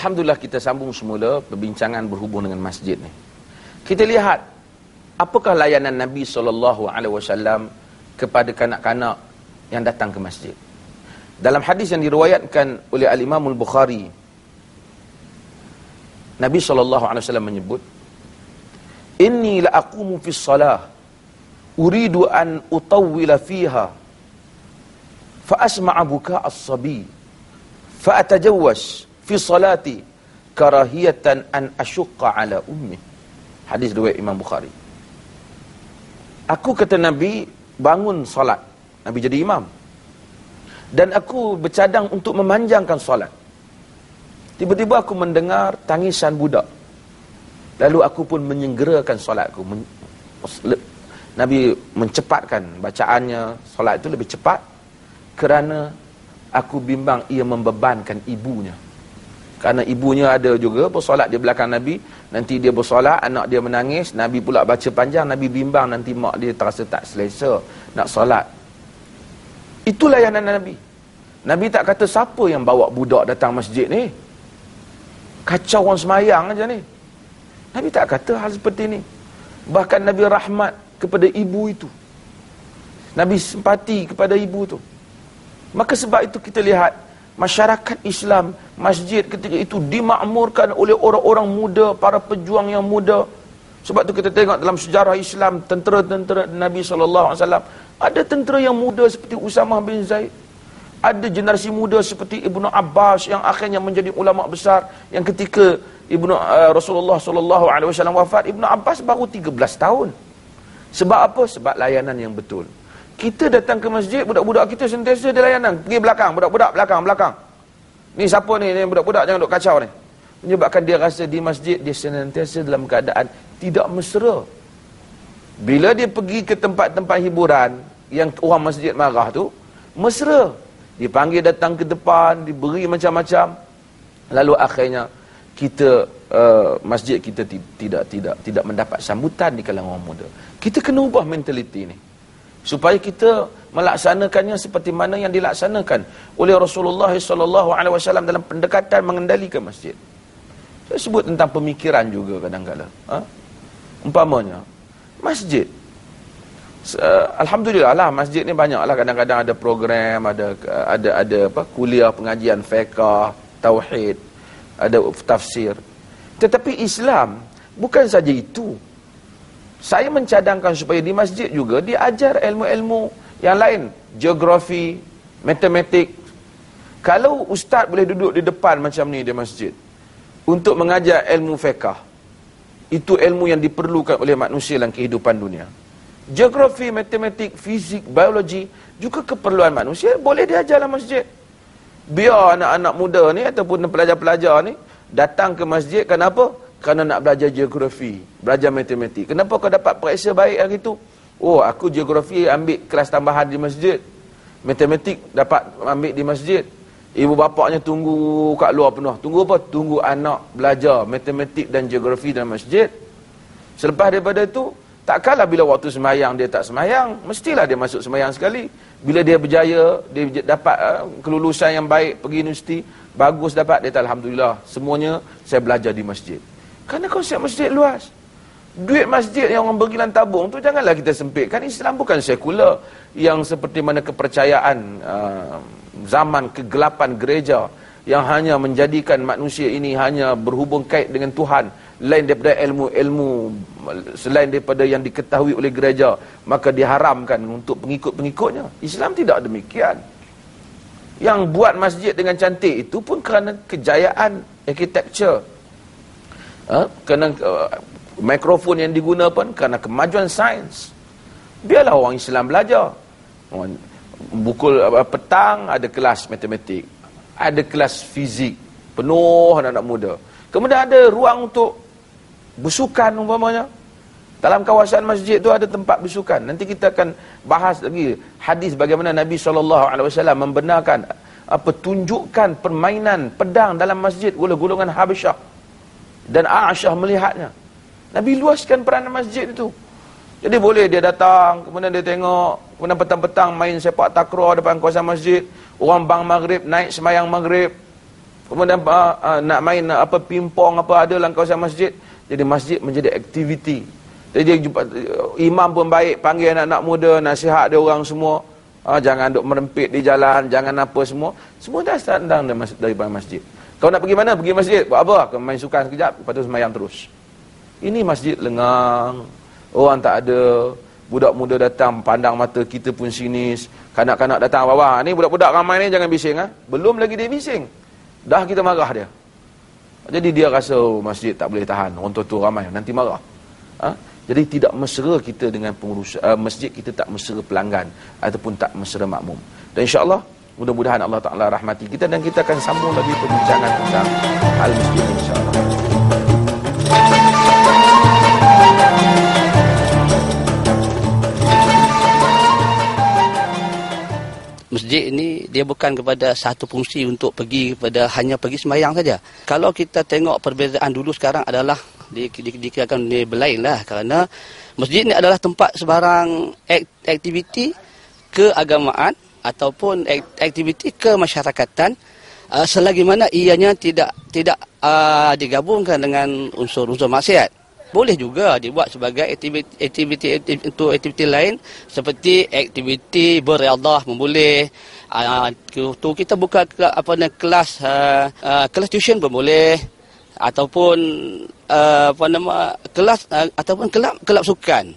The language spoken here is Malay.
Alhamdulillah kita sambung semula perbincangan berhubung dengan masjid ni. Kita lihat apakah layanan Nabi SAW kepada kanak-kanak yang datang ke masjid. Dalam hadis yang diriwayatkan oleh Al-Imam Al-Bukhari, Nabi SAW menyebut, Inni la'akumu fi salah, uridu an utawwila fiha, fa asma'a buka as-sabi, fa atajawwas, fi salati karahiyatan an asyqa ala ummi. Hadis riwayat Imam Bukhari. Aku kata Nabi bangun solat. Nabi jadi imam. Dan aku bercadang untuk memanjangkan solat. Tiba-tiba aku mendengar tangisan budak. Lalu aku pun menyegerakan solatku Nabi mencepatkan bacaannya. Solat itu lebih cepat kerana aku bimbang ia membebankan ibunya kerana ibunya ada juga bersolat di belakang Nabi. Nanti dia bersolat, anak dia menangis. Nabi pula baca panjang. Nabi bimbang nanti mak dia terasa tak selesa nak solat. Itulah yang Nabi. Nabi tak kata siapa yang bawa budak datang masjid ni. Kacau orang semayang aja ni. Nabi tak kata hal seperti ni. Bahkan Nabi rahmat kepada ibu itu. Nabi simpati kepada ibu tu. Maka sebab itu kita lihat masyarakat Islam, masjid ketika itu dimakmurkan oleh orang-orang muda, para pejuang yang muda. Sebab tu kita tengok dalam sejarah Islam, tentera-tentera Nabi SAW, ada tentera yang muda seperti Usamah bin Zaid. Ada generasi muda seperti Ibnu Abbas yang akhirnya menjadi ulama besar yang ketika Ibnu uh, Rasulullah SAW wafat, Ibnu Abbas baru 13 tahun. Sebab apa? Sebab layanan yang betul. Kita datang ke masjid, budak-budak kita sentiasa di layanan. Pergi belakang, budak-budak belakang, belakang. Ni siapa ni, ni budak-budak jangan duk kacau ni. Menyebabkan dia rasa di masjid, dia sentiasa dalam keadaan tidak mesra. Bila dia pergi ke tempat-tempat hiburan, yang orang masjid marah tu, mesra. Dipanggil datang ke depan, diberi macam-macam. Lalu akhirnya, kita uh, masjid kita tidak tidak tidak mendapat sambutan di kalangan orang muda. Kita kena ubah mentaliti ni supaya kita melaksanakannya seperti mana yang dilaksanakan oleh Rasulullah sallallahu alaihi wasallam dalam pendekatan mengendalikan masjid. Saya sebut tentang pemikiran juga kadang-kadang. Ha? Umpamanya masjid. Alhamdulillah lah masjid ni banyak lah kadang-kadang ada program, ada ada ada apa kuliah pengajian fiqh, tauhid, ada tafsir. Tetapi Islam bukan saja itu saya mencadangkan supaya di masjid juga diajar ilmu-ilmu yang lain. Geografi matematik. Kalau ustaz boleh duduk di depan macam ni di masjid untuk mengajar ilmu fiqah itu ilmu yang diperlukan oleh manusia dalam kehidupan dunia. Geografi matematik fizik biologi juga keperluan manusia. Boleh diajar dalam masjid. Biar anak-anak muda ni ataupun pelajar-pelajar ni datang ke masjid kenapa kerana nak belajar geografi, belajar matematik. Kenapa kau dapat periksa baik hari itu? Oh, aku geografi ambil kelas tambahan di masjid. Matematik dapat ambil di masjid. Ibu bapaknya tunggu kat luar penuh. Tunggu apa? Tunggu anak belajar matematik dan geografi dalam masjid. Selepas daripada itu, tak kalah bila waktu semayang dia tak semayang. Mestilah dia masuk semayang sekali. Bila dia berjaya, dia dapat uh, kelulusan yang baik, pergi universiti, bagus dapat, dia tak Alhamdulillah. Semuanya saya belajar di masjid. Kerana konsep masjid luas. Duit masjid yang orang bagi tabung tu janganlah kita sempitkan. Islam bukan sekular yang seperti mana kepercayaan uh, zaman kegelapan gereja yang hanya menjadikan manusia ini hanya berhubung kait dengan Tuhan lain daripada ilmu-ilmu selain daripada yang diketahui oleh gereja maka diharamkan untuk pengikut-pengikutnya Islam tidak demikian yang buat masjid dengan cantik itu pun kerana kejayaan architecture ha? kerana uh, mikrofon yang digunakan pun kerana kemajuan sains. Biarlah orang Islam belajar. Bukul uh, petang ada kelas matematik ada kelas fizik penuh anak-anak muda. Kemudian ada ruang untuk bersukan umpamanya. Dalam kawasan masjid tu ada tempat bersukan. Nanti kita akan bahas lagi hadis bagaimana Nabi SAW membenarkan apa tunjukkan permainan pedang dalam masjid oleh golongan Habasyah dan Aisyah melihatnya. Nabi luaskan peranan masjid itu. Jadi boleh dia datang, kemudian dia tengok, kemudian petang-petang main sepak takraw depan kawasan masjid, orang bang maghrib naik semayang maghrib. Kemudian uh, uh, nak main uh, apa pimpong apa ada dalam kawasan masjid. Jadi masjid menjadi aktiviti. Jadi jumpa, imam pun baik panggil anak-anak muda, nasihat dia orang semua. Uh, jangan duk merempit di jalan, jangan apa semua. Semua dah standang daripada masjid. Kau nak pergi mana? Pergi masjid. Buat apa? Kau main sukan sekejap, lepas tu semayang terus. Ini masjid lengang. Orang tak ada. Budak muda datang, pandang mata kita pun sinis. Kanak-kanak datang bawah. Ni budak-budak ramai ni jangan bising. Ha? Belum lagi dia bising. Dah kita marah dia. Jadi dia rasa oh, masjid tak boleh tahan. Orang tua tu ramai. Nanti marah. Ha? Jadi tidak mesra kita dengan pengurus uh, masjid. Kita tak mesra pelanggan. Ataupun tak mesra makmum. Dan insyaAllah Mudah-mudahan Allah Ta'ala rahmati kita dan kita akan sambung lagi perbincangan tentang Al-Masjid insyaAllah. Masjid ini dia bukan kepada satu fungsi untuk pergi kepada hanya pergi semayang saja. Kalau kita tengok perbezaan dulu sekarang adalah di, di, di, di berlain lah kerana masjid ini adalah tempat sebarang aktiviti keagamaan ataupun aktiviti kemasyarakatan uh, selagi mana ianya tidak tidak uh, digabungkan dengan unsur-unsur maksiat. Boleh juga dibuat sebagai aktiviti, aktiviti untuk aktiviti lain seperti aktiviti beriadah boleh. Uh, tu kita buka apa ni kelas uh, uh, kelas tuition pun boleh ataupun uh, apa nama kelas uh, ataupun kelab kelab sukan.